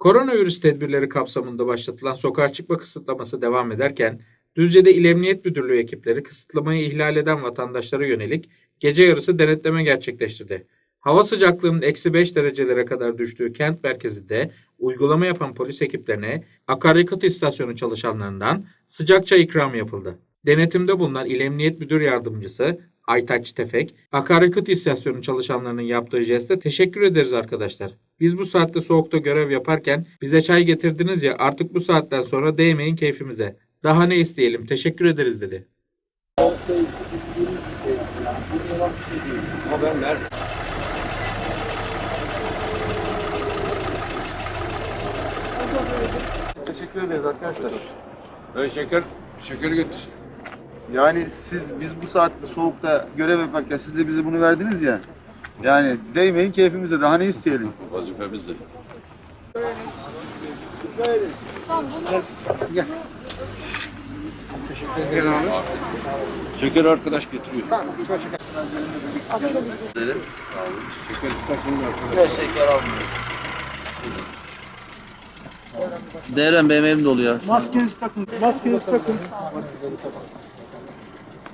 Koronavirüs tedbirleri kapsamında başlatılan sokağa çıkma kısıtlaması devam ederken, Düzce'de İl Emniyet Müdürlüğü ekipleri kısıtlamayı ihlal eden vatandaşlara yönelik gece yarısı denetleme gerçekleştirdi. Hava sıcaklığının eksi 5 derecelere kadar düştüğü kent merkezinde uygulama yapan polis ekiplerine akaryakıt istasyonu çalışanlarından sıcak çay ikramı yapıldı. Denetimde bulunan İl Emniyet Müdür Yardımcısı Aytaç Tefek, akaryakıt istasyonu çalışanlarının yaptığı jeste teşekkür ederiz arkadaşlar. Biz bu saatte soğukta görev yaparken bize çay getirdiniz ya artık bu saatten sonra değmeyin keyfimize. Daha ne isteyelim teşekkür ederiz dedi. Ben. Teşekkür ederiz arkadaşlar. Böyle şeker, şeker götür. Yani siz biz bu saatte soğukta görev yaparken siz de bize bunu verdiniz ya. Yani değmeyin keyfimize daha ne isteyelim. Vazifemizdir. Şeker arkadaş getiriyor. Devrem benim elim doluyor. Maskenizi takın. Maskenizi takın.